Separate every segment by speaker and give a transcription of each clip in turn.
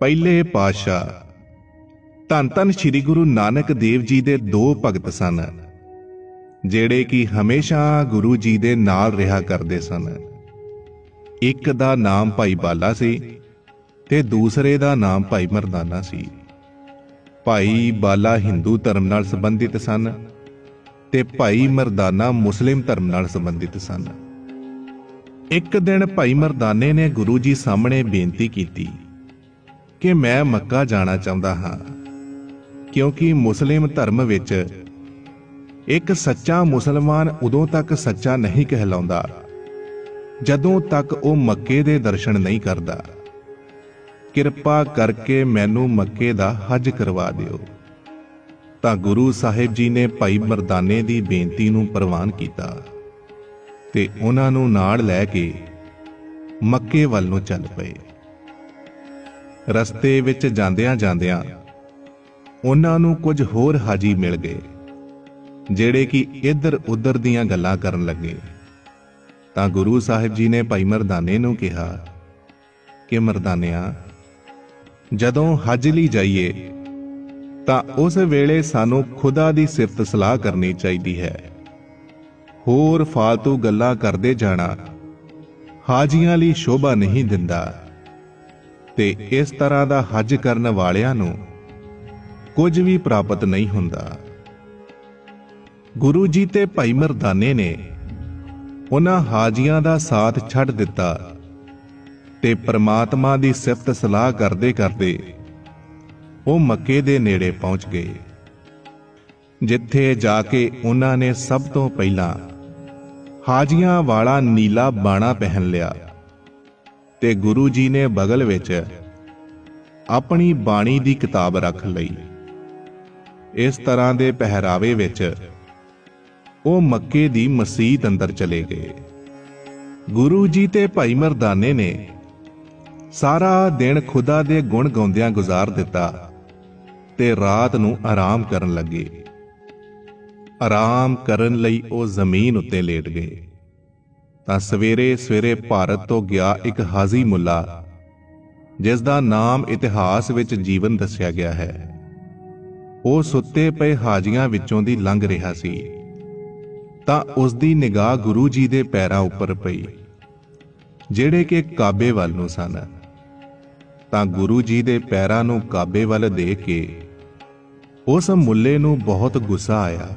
Speaker 1: ਪਹਿਲੇ ਪਾਤਸ਼ਾਹ। ਧੰਨ ਧੰਨ ਸ੍ਰੀ ਗੁਰੂ ਨਾਨਕ ਦੇਵ ਜੀ ਦੇ ਦੋ ਭਗਤ ਸਨ, ਜਿਹੜੇ ਕਿ ਹਮੇਸ਼ਾ ਗੁਰੂ ਜੀ ਦੇ ਨਾਲ ਰਿਹਾ ਕਰਦੇ ਸਨ। ਇੱਕ ਦਾ ਨਾਮ ਭਾਈ ਬਾਲਾ ਸੀ ਤੇ ਦੂਸਰੇ ਦਾ ਨਾਮ ਭਾਈ ਮਰਦਾਨਾ ਸੀ। ਭਾਈ ਬਾਲਾ ਹਿੰਦੂ ਧਰਮ ਨਾਲ ਸੰਬੰਧਿਤ ਸਨ ਤੇ ਭਾਈ ਮਰਦਾਨਾ ਮੁਸਲਿਮ ਧਰਮ ਨਾਲ ਸੰਬੰਧਿਤ ਸਨ। ਇੱਕ ਦਿਨ ਭਾਈ ਮਰਦਾਨੇ ਨੇ ਗੁਰੂ ਜੀ ਸਾਹਮਣੇ ਬੇਨਤੀ ਕੀਤੀ ਕਿ ਮੈਂ ਮੱਕਾ ਜਾਣਾ ਚਾਹੁੰਦਾ ਹਾਂ, ਕਿਉਂਕਿ ਮੁਸਲਿਮ ਧਰਮ ਵਿੱਚ ਇੱਕ ਸੱਚਾ ਮੁਸਲਮਾਨ ਉਦੋਂ ਤੱਕ ਸੱਚਾ ਨਹੀਂ ਕਹਿਲਾਉਂਦਾ, ਜਦੋਂ ਤੱਕ ਉਹ ਮੱਕੇ ਦੇ ਦਰਸ਼ਨ ਨਹੀਂ ਕਰਦਾ। ਕਿਰਪਾ ਕਰਕੇ ਮੈਨੂੰ ਮੱਕੇ ਦਾ ਹੱਜ ਕਰਵਾ ਦਿਓ। ਤਾਂ ਗੁਰੂ ਸਾਹਿਬ ਜੀ ਨੇ ਭਾਈ ਮਰਦਾਨੇ ਦੀ ਬੇਨਤੀ ਨੂੰ ਪ੍ਰਵਾਨ ਕੀਤਾ ਤੇ ਉਹਨਾਂ ਨੂੰ ਨਾਲ ਲੈ ਕੇ ਮੱਕੇ ਵੱਲ ਨੂੰ ਚੱਲ ਪਏ। ਰਸਤੇ ਵਿੱਚ ਜਾਂਦਿਆਂ ਜਾਂਦਿਆਂ ਉਹਨਾਂ ਨੂੰ ਕੁਝ ਹੋਰ ਹਾਜੀ ਮਿਲ ਗਏ, ਜਿਹੜੇ ਕਿ ਇੱਧਰ ਉੱਧਰ ਦੀਆਂ ਗੱਲਾਂ ਕਰਨ ਲੱਗੇ। ਤਾਂ ਗੁਰੂ ਸਾਹਿਬ ਜੀ ਨੇ ਭਾਈ ਮਰਦਾਨੇ ਨੂੰ ਕਿਹਾ ਕਿ, ਮਰਦਾਨਿਆ, ਜਦੋਂ ਹੱਜ ਲਈ ਜਾਈਏ, ਤਾਂ ਉਸ ਵੇਲੇ ਸਾਨੂੰ ਖੁਦਾ ਦੀ ਸਿਫਤ ਸਲਾਹ ਕਰਨੀ ਚਾਹੀਦੀ ਹੈ। ਹੋਰ ਫਾਲਤੂ ਗੱਲਾਂ ਕਰਦੇ ਜਾਣਾ ਹਾਜੀਆਂ ਲਈ ਸ਼ੋਭਾ ਨਹੀਂ ਦਿੰਦਾ। ਤੇ ਇਸ ਤਰ੍ਹਾਂ ਦਾ ਹੱਜ ਕਰਨ ਵਾਲਿਆਂ ਨੂੰ ਕੁਝ ਵੀ ਪ੍ਰਾਪਤ ਨਹੀਂ ਹੁੰਦਾ। ਗੁਰੂ ਜੀ ਤੇ ਭਾਈ ਮਰਦਾਨੇ ਨੇ ਉਹਨਾਂ ਹਾਜੀਆਂ ਦਾ ਸਾਥ ਛੱਡ ਦਿੱਤਾ ਤੇ ਪ੍ਰਮਾਤਮਾ ਦੀ ਸਿਫਤ ਸਲਾਹ ਕਰਦੇ ਕਰਦੇ ਉਹ ਮੱਕੇ ਦੇ ਨੇੜੇ ਪਹੁੰਚ ਗਏ, ਜਿੱਥੇ ਜਾ ਕੇ ਉਹਨਾਂ ਨੇ ਸਭ ਤੋਂ ਪਹਿਲਾਂ ਹਾਜੀਆਂ ਵਾਲਾ ਨੀਲਾ ਬਾਣਾ ਪਹਿਨ ਲਿਆ। ਤੇ ਗੁਰੂ ਜੀ ਨੇ ਬਗਲ ਵਿੱਚ ਆਪਣੀ ਬਾਣੀ ਦੀ ਕਿਤਾਬ ਰੱਖ ਲਈ। ਇਸ ਤਰ੍ਹਾਂ ਦੇ ਪਹਿਰਾਵੇ ਵਿੱਚ ਉਹ ਮੱਕੇ ਦੀ ਮਸਜਿਦ ਅੰਦਰ ਚਲੇ ਗਏ। ਗੁਰੂ ਜੀ ਤੇ ਭਾਈ ਮਰਦਾਨੇ ਨੇ ਸਾਰਾ ਦਿਨ ਖੁਦਾ ਦੇ ਗੁਣ ਗਾਉਂਦਿਆਂ ਗੁਜ਼ਾਰ ਦਿੱਤਾ ਤੇ ਰਾਤ ਨੂੰ ਆਰਾਮ ਕਰਨ ਲੱਗੇ। ਆਰਾਮ ਕਰਨ ਲਈ ਉਹ ਜ਼ਮੀਨ ਉੱਤੇ ਲੇਟ ਗਏ। ਤਾਂ ਸਵੇਰੇ ਸਵੇਰੇ ਭਾਰਤ ਤੋਂ ਗਿਆ ਇੱਕ ਹਾਜ਼ੀ ਮੁੱਲਾ ਜਿਸ ਦਾ ਨਾਮ ਇਤਿਹਾਸ ਵਿੱਚ ਜੀਵਨ ਦੱਸਿਆ ਗਿਆ ਹੈ। ਉਹ ਸੁੱਤੇ ਪਏ ਹਾਜੀਆਂ ਵਿੱਚੋਂ ਦੀ ਲੰਘ ਰਿਹਾ ਸੀ। ਤਾਂ ਉਸ ਦੀ ਨਿਗਾਹ ਗੁਰੂ ਜੀ ਦੇ ਪੈਰਾਂ ਉੱਪਰ ਪਈ, ਜਿਹੜੇ ਕਿ ਕਾਬੇ ਵੱਲ ਨੂੰ ਸਨ। ਤਾਂ ਗੁਰੂ ਜੀ ਦੇ ਪੈਰਾਂ ਨੂੰ ਕਾਬੇ ਵੱਲ ਦੇਖ ਕੇ ਉਸ ਮੁੱਲੇ ਨੂੰ ਬਹੁਤ ਗੁੱਸਾ ਆਇਆ।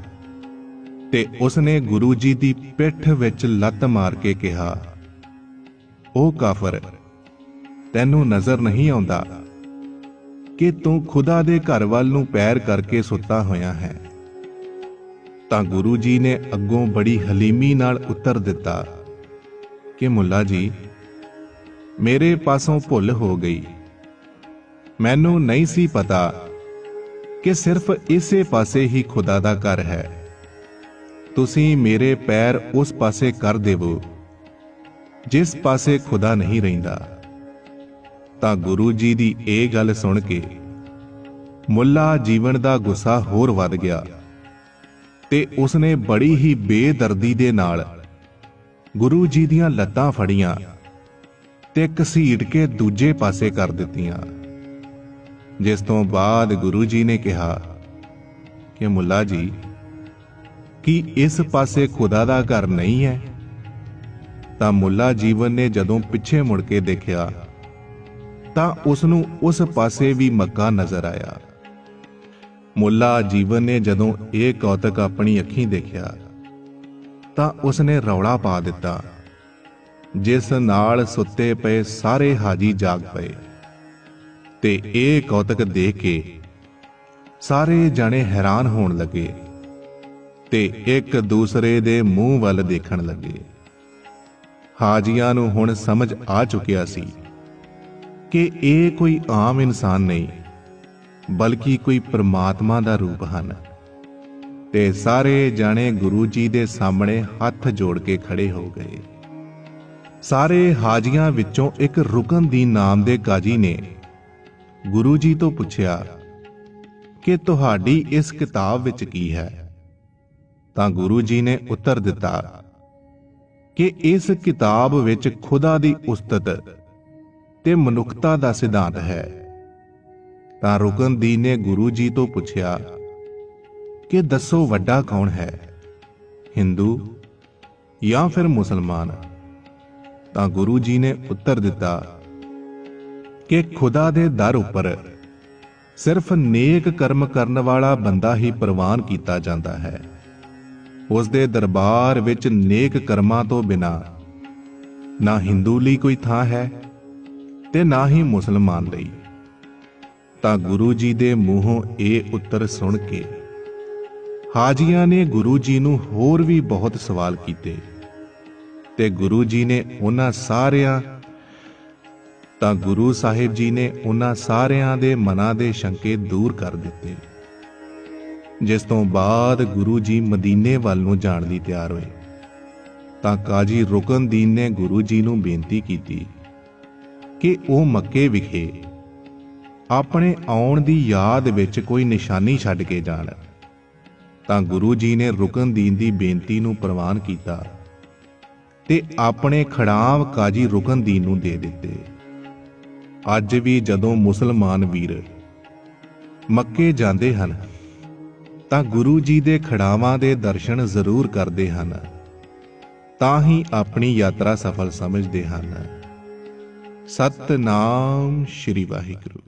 Speaker 1: ਤੇ ਉਸਨੇ ਗੁਰੂ ਜੀ ਦੀ ਪਿੱਠ ਵਿੱਚ ਲੱਤ ਮਾਰ ਕੇ ਕਿਹਾ, ਉਹ ਕਾਫਰ, ਤੈਨੂੰ ਨਜ਼ਰ ਨਹੀਂ ਆਉਂਦਾ ਕਿ ਤੂੰ ਖੁਦਾ ਦੇ ਘਰ ਵੱਲ ਨੂੰ ਪੈਰ ਕਰਕੇ ਸੁੱਤਾ ਹੋਇਆ ਹੈ। ਤਾਂ ਗੁਰੂ ਜੀ ਨੇ ਅੱਗੋਂ ਬੜੀ ਹਲੀਮੀ ਨਾਲ ਉੱਤਰ ਦਿੱਤਾ ਕਿ, ਮੁੱਲਾ ਜੀ, ਮੇਰੇ ਪਾਸੋਂ ਭੁੱਲ ਹੋ ਗਈ। ਮੈਨੂੰ ਨਹੀਂ ਸੀ ਪਤਾ ਕਿ ਸਿਰਫ ਇਸੇ ਪਾਸੇ ਹੀ ਖੁਦਾ ਦਾ ਘਰ ਹੈ। ਤੁਸੀਂ ਮੇਰੇ ਪੈਰ ਉਸ ਪਾਸੇ ਕਰ ਦੇਵੋ, ਜਿਸ ਪਾਸੇ ਖੁਦਾ ਨਹੀਂ ਰਹਿੰਦਾ। ਤਾਂ ਗੁਰੂ ਜੀ ਦੀ ਇਹ ਗੱਲ ਸੁਣ ਕੇ ਮੁੱਲਾ ਜੀਵਨ ਦਾ ਗੁੱਸਾ ਹੋਰ ਵੱਧ ਗਿਆ ਤੇ ਉਸਨੇ ਬੜੀ ਹੀ ਬੇਦਰਦੀ ਦੇ ਨਾਲ ਗੁਰੂ ਜੀ ਦੀਆਂ ਲੱਤਾਂ ਫੜੀਆਂ ਤੇ ਘਸੀਟ ਕੇ ਦੂਜੇ ਪਾਸੇ ਕਰ ਦਿੱਤੀਆਂ, ਜਿਸ ਤੋਂ ਬਾਅਦ ਗੁਰੂ ਜੀ ਨੇ ਕਿਹਾ ਕਿ ਮੁੱਲਾ ਜੀ ਕਿ ਇਸ ਪਾਸੇ ਖੁਦਾ ਦਾ ਘਰ ਨਹੀਂ ਹੈ? ਤਾਂ ਮੁੱਲਾ ਜੀਵਨ ਨੇ ਜਦੋਂ ਪਿੱਛੇ ਮੁੜ ਕੇ ਦੇਖਿਆ, ਤਾਂ ਉਸ ਨੂੰ ਉਸ ਪਾਸੇ ਵੀ ਮੱਕਾ ਨਜ਼ਰ ਆਇਆ। ਮੁੱਲਾ ਜੀਵਨ ਨੇ ਜਦੋਂ ਇਹ ਕੌਤਕ ਆਪਣੀ ਅੱਖੀਂ ਦੇਖਿਆ, ਤਾਂ ਉਸਨੇ ਰੌਲਾ ਪਾ ਦਿੱਤਾ। ਜਿਸ ਨਾਲ ਸੁੱਤੇ ਪਏ ਸਾਰੇ ਹਾਜੀ ਜਾਗ ਪਏ। ਤੇ ਇਹ ਕੌਤਕ ਦੇਖ ਕੇ ਸਾਰੇ ਜਾਣੇ ਹੈਰਾਨ ਹੋਣ ਲੱਗੇ। ਤੇ ਇੱਕ ਦੂਸਰੇ ਦੇ ਮੂੰਹ ਵੱਲ ਦੇਖਣ ਲੱਗੇ। ਹਾਜੀਆਂ ਨੂੰ ਹੁਣ ਸਮਝ ਆ ਚੁੱਕਿਆ ਸੀ ਕਿ ਇਹ ਕੋਈ ਆਮ ਇਨਸਾਨ ਨਹੀਂ, ਬਲਕਿ ਕੋਈ ਪ੍ਰਮਾਤਮਾ ਦਾ ਰੂਪ ਹਨ ਤੇ ਸਾਰੇ ਜਾਣੇ ਗੁਰੂ ਜੀ ਦੇ ਸਾਹਮਣੇ ਹੱਥ ਜੋੜ ਕੇ ਖੜੇ ਹੋ ਗਏ। ਸਾਰੇ ਹਾਜੀਆਂ ਵਿੱਚੋਂ ਇੱਕ ਰੁਕਨ ਦੀ ਨਾਮ ਦੇ ਕਾਜੀ ਨੇ ਗੁਰੂ ਜੀ ਤੋਂ ਪੁੱਛਿਆ ਕਿ ਤੁਹਾਡੀ ਇਸ ਕਿਤਾਬ ਵਿੱਚ ਕੀ ਹੈ? ਤਾਂ ਗੁਰੂ ਜੀ ਨੇ ਉੱਤਰ ਦਿੱਤਾ ਕਿ ਇਸ ਕਿਤਾਬ ਵਿੱਚ ਖੁਦਾ ਦੀ ਉਸਤਤ ਤੇ ਮਨੁੱਖਤਾ ਦਾ ਸਿਧਾਂਤ ਹੈ। ਤਾਂ ਰੁਕਨਦੀਨ ਨੇ ਗੁਰੂ ਜੀ ਤੋਂ ਪੁੱਛਿਆ ਕਿ ਦੱਸੋ ਵੱਡਾ ਕੌਣ ਹੈ? ਹਿੰਦੂ ਜਾਂ ਫਿਰ ਮੁਸਲਮਾਨ? ਤਾਂ ਗੁਰੂ ਜੀ ਨੇ ਉੱਤਰ ਦਿੱਤਾ ਕਿ ਖੁਦਾ ਦੇ ਦਰ ਉੱਪਰ ਸਿਰਫ ਨੇਕ ਕਰਮ ਕਰਨ ਵਾਲਾ ਬੰਦਾ ਹੀ ਪ੍ਰਵਾਨ ਕੀਤਾ ਜਾਂਦਾ ਹੈ। ਉਸ ਦੇ ਦਰਬਾਰ ਵਿੱਚ ਨੇਕ ਕਰਮਾਂ ਤੋਂ ਬਿਨਾ। ਨਾ ਹਿੰਦੂ ਲਈ ਕੋਈ ਥਾਂ ਹੈ ਤੇ ਨਾ ਹੀ ਮੁਸਲਮਾਨ ਲਈ। ਤਾਂ ਗੁਰੂ ਜੀ ਦੇ ਮੂੰਹੋਂ ਇਹ ਉੱਤਰ ਸੁਣ ਕੇ ਹਾਜੀਆਂ ਨੇ ਗੁਰੂ ਜੀ ਨੂੰ ਹੋਰ ਵੀ ਬਹੁਤ ਸਵਾਲ ਕੀਤੇ। ਤੇ ਗੁਰੂ ਜੀ ਨੇ ਉਹਨਾਂ ਸਾਰਿਆਂ ਤਾਂ ਗੁਰੂ ਸਾਹਿਬ ਜੀ ਨੇ ਉਹਨਾਂ ਸਾਰਿਆਂ ਦੇ ਮਨਾਂ ਦੇ ਸ਼ੰਕੇ ਦੂਰ ਕਰ ਦਿੱਤੇ। ਜਿਸ ਤੋਂ ਬਾਅਦ ਗੁਰੂ ਜੀ ਮਦੀਨੇ ਵੱਲ ਨੂੰ ਜਾਣ ਲਈ ਤਿਆਰ ਹੋਏ। ਤਾਂ ਕਾਜੀ ਰੁਕਨਦੀਨ ਨੇ ਗੁਰੂ ਜੀ ਨੂੰ ਬੇਨਤੀ ਕੀਤੀ ਕਿ ਉਹ ਮੱਕੇ ਵਿਖੇ ਆਪਣੇ ਆਉਣ ਦੀ ਯਾਦ ਵਿੱਚ ਕੋਈ ਨਿਸ਼ਾਨੀ ਛੱਡ ਕੇ ਜਾਣ। ਤਾਂ ਗੁਰੂ ਜੀ ਨੇ ਰੁਕਨਦੀਨ ਦੀ ਬੇਨਤੀ ਨੂੰ ਪ੍ਰਵਾਨ ਕੀਤਾ ਤੇ ਆਪਣੇ ਖੜਾਮ ਕਾਜੀ ਰੁਕਨਦੀਨ ਨੂੰ ਦੇ ਦਿੱਤੇ। ਅੱਜ ਵੀ ਜਦੋਂ ਮੁਸਲਮਾਨ ਵੀਰ ਮੱਕੇ ਜਾਂਦੇ ਹਨ ਤਾਂ ਗੁਰੂ ਜੀ ਦੇ ਖੜਾਵਾਂ ਦੇ ਦਰਸ਼ਨ ਜ਼ਰੂਰ ਕਰਦੇ ਹਨ। ਤਾਂ ਹੀ ਆਪਣੀ ਯਾਤਰਾ ਸਫਲ ਸਮਝਦੇ ਹਨ। ਸਤਨਾਮ ਸ਼੍ਰੀ ਵਾਹਿਗੁਰੂ।